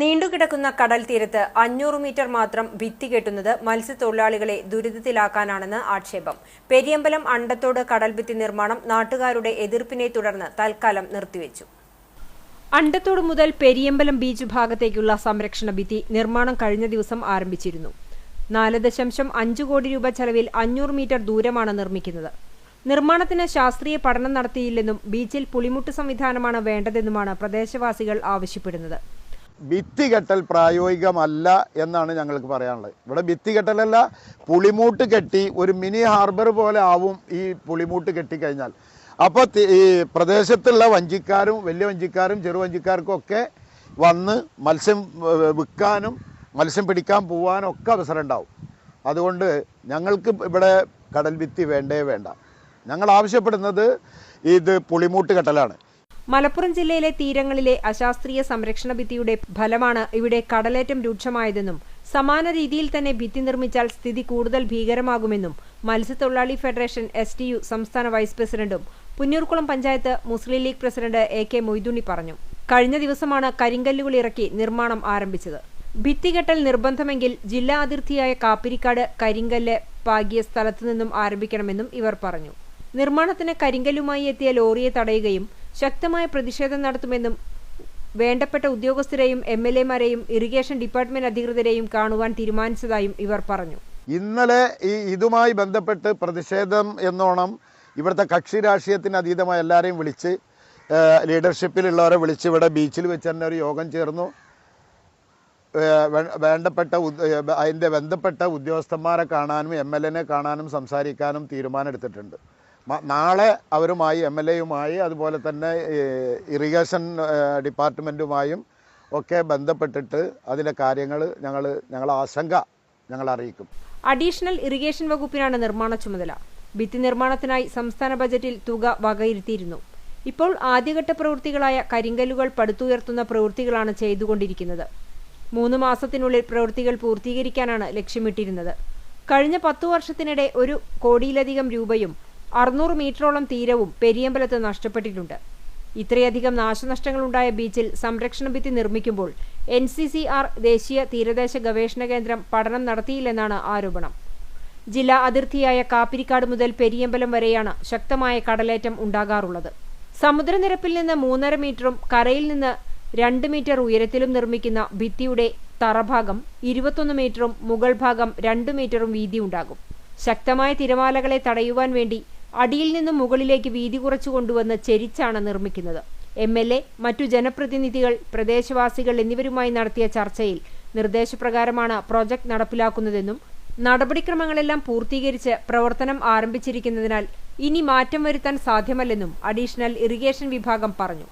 നീണ്ടുകിടക്കുന്ന കടൽ തീരത്ത് അഞ്ഞൂറ് മീറ്റർ മാത്രം ഭിത്തി കെട്ടുന്നത് മത്സ്യത്തൊഴിലാളികളെ ദുരിതത്തിലാക്കാനാണെന്ന് ആക്ഷേപം. പെരിയമ്പലം അണ്ടത്തോട് കടൽഭിത്തി നിർമ്മാണം നാട്ടുകാരുടെ എതിർപ്പിനെ തുടർന്ന് തൽക്കാലം നിർത്തിവെച്ചു. അണ്ടത്തോട് മുതൽ പെരിയമ്പലം ബീച്ച് ഭാഗത്തേക്കുള്ള സംരക്ഷണ ഭിത്തി നിർമ്മാണം കഴിഞ്ഞ ദിവസം ആരംഭിച്ചിരുന്നു. നാല് ദശാംശം അഞ്ച് കോടി രൂപ ചെലവിൽ അഞ്ഞൂറ് മീറ്റർ ദൂരമാണ് നിർമ്മിക്കുന്നത്. നിർമ്മാണത്തിന് ശാസ്ത്രീയ പഠനം നടത്തിയില്ലെന്നും ബീച്ചിൽ പുളിമുട്ട് സംവിധാനമാണ് വേണ്ടതെന്നുമാണ് പ്രദേശവാസികൾ ആവശ്യപ്പെടുന്നത്. ഭിത്തി കെട്ടൽ പ്രായോഗികമല്ല എന്നാണ് ഞങ്ങൾക്ക് പറയാനുള്ളത്. ഇവിടെ ഭിത്തി കെട്ടലല്ല പുളിമൂട്ട് കെട്ടി ഒരു മിനി ഹാർബർ പോലെ ആവും ഈ പുളിമൂട്ട് കെട്ടിക്കഴിഞ്ഞാൽ. അപ്പോൾ ഈ പ്രദേശത്തുള്ള വഞ്ചിക്കാരും വലിയ വഞ്ചിക്കാരും ചെറു വഞ്ചിക്കാർക്കും ഒക്കെ വന്ന് മത്സ്യം വിൽക്കാനും മത്സ്യം പിടിക്കാൻ പോകാനും ഒക്കെ അവസരം ഉണ്ടാവും. അതുകൊണ്ട് ഞങ്ങൾക്ക് ഇവിടെ കടൽ ഭിത്തി വേണ്ടേ വേണ്ട. ഞങ്ങൾ ആവശ്യപ്പെടുന്നത് ഇത് പുളിമൂട്ട് കെട്ടലാണ്. മലപ്പുറം ജില്ലയിലെ തീരങ്ങളിലെ അശാസ്ത്രീയ സംരക്ഷണ ഭിത്തിയുടെ ഫലമാണ് ഇവിടെ കടലേറ്റം രൂക്ഷമായതെന്നും സമാന രീതിയിൽ തന്നെ ഭിത്തി നിർമ്മിച്ചാൽ സ്ഥിതി കൂടുതൽ ഭീകരമാകുമെന്നും മത്സ്യത്തൊഴിലാളി ഫെഡറേഷൻ എസ് ടി യു സംസ്ഥാന വൈസ് പ്രസിഡന്റും Punnurkulam panchayat Muslim League president A K Moidunni പറഞ്ഞു. കഴിഞ്ഞ ദിവസമാണ് കരിങ്കല്ലുകൾ ഇറക്കി നിർമ്മാണം ആരംഭിച്ചത്. ഭിത്തികെട്ടൽ നിർബന്ധമെങ്കിൽ ജില്ലാ അതിർത്തിയായ കാപ്പിരിക്കാട് കരിങ്കല്ല് പാകിയ സ്ഥലത്തു നിന്നും ആരംഭിക്കണമെന്നും ഇവർ പറഞ്ഞു. നിർമ്മാണത്തിന് കരിങ്കല്ലുമായി എത്തിയ ലോറിയെ തടയുകയും ശക്തമായ പ്രതിഷേധം നടത്തുമെന്നും വേണ്ടപ്പെട്ട ഉദ്യോഗസ്ഥരെയും എം എൽ എമാരെയും ഇറിഗേഷൻ ഡിപ്പാർട്ട്മെന്റ് അധികൃതരെയും കാണുവാൻ തീരുമാനിച്ചതായും ഇവർ പറഞ്ഞു. ഇന്നലെ ഈ ഇതുമായി ബന്ധപ്പെട്ട് പ്രതിഷേധം എന്നോണം ഇവിടുത്തെ കക്ഷി രാഷ്ട്രീയത്തിന് അതീതമായ എല്ലാവരെയും വിളിച്ച് ലീഡർഷിപ്പിലുള്ളവരെ വിളിച്ച് ഇവിടെ ബീച്ചിൽ വെച്ച് തന്നെ ഒരു യോഗം ചേർന്നു. വേണ്ടപ്പെട്ട അതിന്റെ ബന്ധപ്പെട്ട ഉദ്യോഗസ്ഥന്മാരെ കാണാനും എം എൽ എനെ കാണാനും സംസാരിക്കാനും തീരുമാനമെടുത്തിട്ടുണ്ട്. നാളെ അവരുമായി എം എൽ എയുമായി അതുപോലെ തന്നെ ഇറിഗേഷൻ ഡിപ്പാർട്ട്മെന്റുമായും ഒക്കെ ബന്ധപ്പെട്ടിട്ട് അതിലെ കാര്യങ്ങൾ ഞങ്ങൾ ഞങ്ങളെ ആശങ്ക ഞങ്ങൾ അറിയിക്കും. അഡീഷണൽ ഇറിഗേഷൻ വകുപ്പിനാണ് നിർമ്മാണ ചുമതല. ഭിത്തി നിർമ്മാണത്തിനായി സംസ്ഥാന ബജറ്റിൽ തുക വകയിരുത്തിയിരുന്നു. ഇപ്പോൾ ആദ്യഘട്ട പ്രവൃത്തികളായ കരിങ്കല്ലുകൾ പടുത്തുയർത്തുന്ന പ്രവൃത്തികളാണ് ചെയ്തുകൊണ്ടിരിക്കുന്നത്. മൂന്ന് മാസത്തിനുള്ളിൽ പ്രവൃത്തികൾ പൂർത്തീകരിക്കാനാണ് ലക്ഷ്യമിട്ടിരുന്നത്. കഴിഞ്ഞ പത്തു വർഷത്തിനിടെ ഒരു കോടിയിലധികം രൂപയും അറുന്നൂറ് മീറ്ററോളം തീരവും പെരിയമ്പലത്ത് നഷ്ടപ്പെട്ടിട്ടുണ്ട്. ഇത്രയധികം നാശനഷ്ടങ്ങളുണ്ടായ ബീച്ചിൽ സംരക്ഷണ ഭിത്തി നിർമ്മിക്കുമ്പോൾ എൻ സി സി ആർ ദേശീയ തീരദേശ ഗവേഷണ കേന്ദ്രം പഠനം നടത്തിയില്ലെന്നാണ് ആരോപണം. ജില്ലാ അതിർത്തിയായ കാപ്പിരിക്കാട് മുതൽ പെരിയമ്പലം വരെയാണ് ശക്തമായ കടലേറ്റം ഉണ്ടാകാറുള്ളത്. സമുദ്രനിരപ്പിൽ നിന്ന് മൂന്നര മീറ്ററും കരയിൽ നിന്ന് രണ്ട് മീറ്റർ ഉയരത്തിലും നിർമ്മിക്കുന്ന ഭിത്തിയുടെ തറഭാഗം ഇരുപത്തൊന്ന് മീറ്ററും മുകൾ ഭാഗം രണ്ട് മീറ്ററും വീതിയുണ്ടാകും. ശക്തമായ തിരമാലകളെ തടയുവാൻ വേണ്ടി അടിയിൽ നിന്ന് മുകളിലേക്ക് വീതി കുറച്ചു കൊണ്ടുവന്ന് ചെരിച്ചാണ് നിർമ്മിക്കുന്നത്. എം എൽ എ മറ്റു ജനപ്രതിനിധികൾ പ്രദേശവാസികൾ എന്നിവരുമായി നടത്തിയ ചർച്ചയിൽ നിർദ്ദേശപ്രകാരമാണ് പ്രോജക്ട് നടപ്പിലാക്കുന്നതെന്നും നടപടിക്രമങ്ങളെല്ലാം പൂർത്തീകരിച്ച് പ്രവർത്തനം ആരംഭിച്ചിരിക്കുന്നതിനാൽ ഇനി മാറ്റം വരുത്താൻ സാധ്യമല്ലെന്നും അഡീഷണൽ ഇറിഗേഷൻ വിഭാഗം പറഞ്ഞു.